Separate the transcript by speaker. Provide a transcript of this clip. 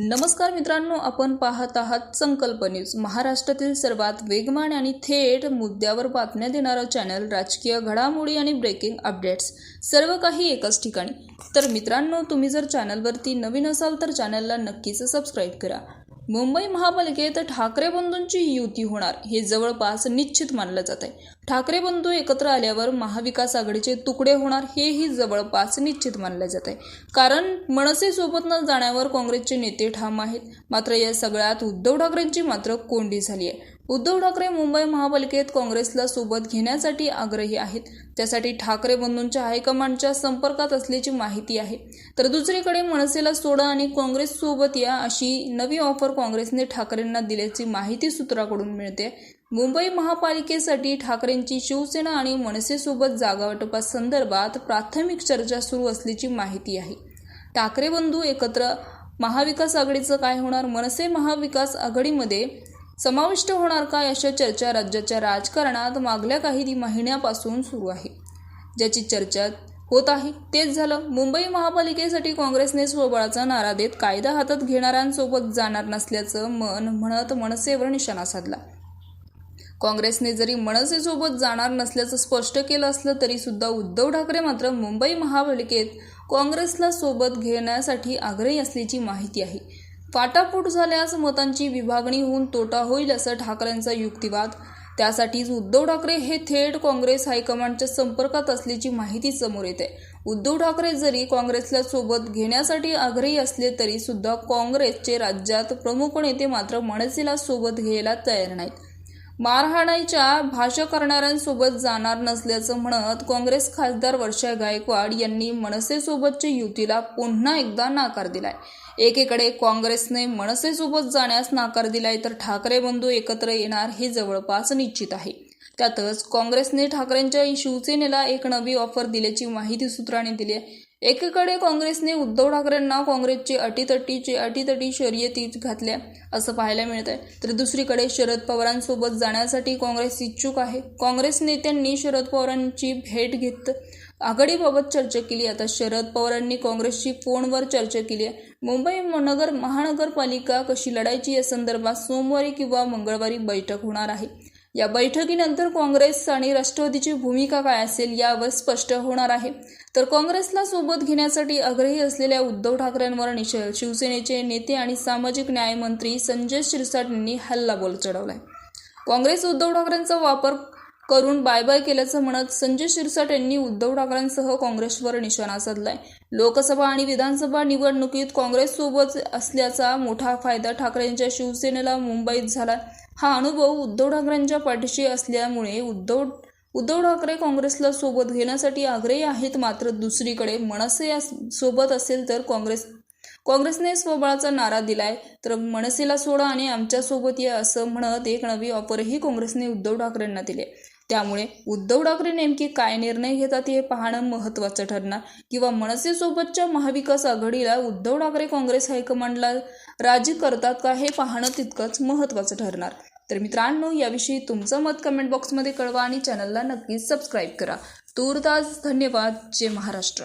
Speaker 1: नमस्कार मित्रांनो आपण पाहत आहात संकल्प न्यूज. महाराष्ट्रातील सर्वात वेगवान आणि थेट मुद्द्यावर बातम्या देणारा चॅनल राजकीय घडामोडी आणि ब्रेकिंग अपडेट्स. सर्व काही एकाच ठिकाणी. तर मित्रांनो तुम्ही जर चॅनलवरती नवीन असाल तर चॅनलला नक्कीच सबस्क्राईब करा. मुंबई महापालिकेत ठाकरे बंधूंची युती होणार हे जवळपास निश्चित मानलं जात आहे. ठाकरे बंधू एकत्र आल्यावर महाविकास आघाडीचे तुकडे होणार हेही जवळपास निश्चित मानले जात आहे. कारण मनसेसोबत न जाण्यावर काँग्रेसचे नेते ठाम आहेत मात्र या सगळ्यात उद्धव ठाकरेंची मात्र कोंडी झाली आहे. उद्धव ठाकरे मुंबई महापालिकेत काँग्रेसला सोबत घेण्यासाठी आग्रही आहेत. त्यासाठी ठाकरे बंधूंच्या हायकमांडच्या संपर्कात असल्याची माहिती आहे. तर दुसरीकडे मनसेला सोडा आणि काँग्रेस सोबत या अशी नवी ऑफर काँग्रेसने ठाकरेंना दिल्याची माहिती सूत्राकडून मिळते. मुंबई महापालिकेसाठी ठाकरेंची शिवसेना आणि मनसेसोबत जागावाटपासंदर्भात प्राथमिक चर्चा सुरू असल्याची माहिती आहे. ठाकरे बंधू एकत्र महाविकास आघाडीचं काय होणार? मनसे महाविकास आघाडीमध्ये समाविष्ट होणार का अशा चर्चा राज्याच्या राजकारणात मागल्या काही महिन्यापासून सुरू आहे. ज्याची चर्चा होत आहे तेच झालं. मुंबई महापालिकेसाठी काँग्रेसने स्वबळाचा नारा देत कायदा हातात घेणाऱ्यांसोबत जाणार नसल्याचं मन म्हणत मनसेवर निशाणा साधला. काँग्रेसने जरी मनसेसोबत जाणार नसल्याचं स्पष्ट केलं असलं तरी सुद्धा उद्धव ठाकरे मात्र मुंबई महापालिकेत काँग्रेसला सोबत घेण्यासाठी आग्रही असल्याची माहिती आहे. फाटाफूट झाल्यास मतांची विभागणी होऊन तोटा होईल असं ठाकरेंचा युक्तिवाद. त्यासाठीच उद्धव ठाकरे हे थेट काँग्रेस हायकमांडच्या संपर्कात असल्याची माहिती समोर येते. उद्धव ठाकरे जरी काँग्रेसला सोबत घेण्यासाठी आग्रही असले तरी सुद्धा काँग्रेसचे राज्यात प्रमुख नेते मात्र मनसेला सोबत घ्यायला तयार नाहीत. मारहाणाच्या भाषा करणाऱ्यांसोबत जाणार नसल्याचं म्हणत काँग्रेस खासदार वर्षा गायकवाड यांनी मनसेसोबतच्या युतीला पुन्हा एकदा नाकार दिलाय. एकीकडे काँग्रेसने मनसेसोबत जाण्यास नाकार दिलाय तर ठाकरे बंधू एकत्र येणार हे जवळपास निश्चित आहे. त्यातच काँग्रेसने ठाकरेंच्या शिवसेनेला एक नवी ऑफर दिल्याची माहिती सूत्रांनी दिली आहे. एकीकडे काँग्रेसने उद्धव ठाकरेंना काँग्रेसची अटीतटीची अटीतटी शर्यतीत घातल्या असं पाहायला मिळत आहे तर दुसरीकडे शरद पवारांसोबत जाण्यासाठी काँग्रेस इच्छुक आहे. काँग्रेस नेत्यांनी शरद पवारांची भेट घेत आघाडीबाबत चर्चा केली. आता शरद पवारांनी काँग्रेसशी फोनवर चर्चा केली आहे. मुंबई नगर महानगरपालिका कशी लढायची या संदर्भात सोमवारी किंवा मंगळवारी बैठक होणार आहे. या बैठकीनंतर काँग्रेस आणि राष्ट्रवादीची भूमिका काय असेल यावर स्पष्ट होणार आहे. तर काँग्रेसला सोबत घेण्यासाठी आग्रही असलेल्या उद्धव ठाकरेंवर निषेध शिवसेनेचे नेते आणि सामाजिक न्याय मंत्री संजय शिरसाट यांनी हल्लाबोल चढवलाय. काँग्रेस उद्धव ठाकरेंचा वापर करून बाय बाय केल्याचं म्हणत संजय शिरसाट यांनी उद्धव ठाकरेंसह काँग्रेसवर निशाणा साधलाय. लोकसभा आणि विधानसभा निवडणुकीत काँग्रेससोबत असल्याचा मोठा फायदा ठाकरेंच्या शिवसेनेला मुंबईत झाला. हा अनुभव उद्धव ठाकरेंच्या पाठीशी असल्यामुळे उद्धव उद्धव ठाकरे काँग्रेसला सोबत घेण्यासाठी आग्रही आहेत. मात्र दुसरीकडे मनसे सोबत असेल तर काँग्रेस काँग्रेसने स्वबळाचा नारा दिलाय. तर मनसेला सोडा आणि आमच्यासोबत या असं म्हणत एक नवी ऑफरही काँग्रेसने उद्धव ठाकरेंना दिली त्यामुळे उद्धव ठाकरे नेमके काय निर्णय घेतात हे पाहणं महत्त्वाचं ठरणार. किंवा मनसेसोबतच्या महाविकास आघाडीला उद्धव ठाकरे काँग्रेस हायकमांडला राजी करतात का हे पाहणं तितकंच महत्त्वाचं ठरणार. तर मित्रांनो याविषयी तुमचं मत कमेंट बॉक्समध्ये कळवा आणि चॅनलला नक्कीच सबस्क्राईब करा. तूर्तास धन्यवाद. जय महाराष्ट्र.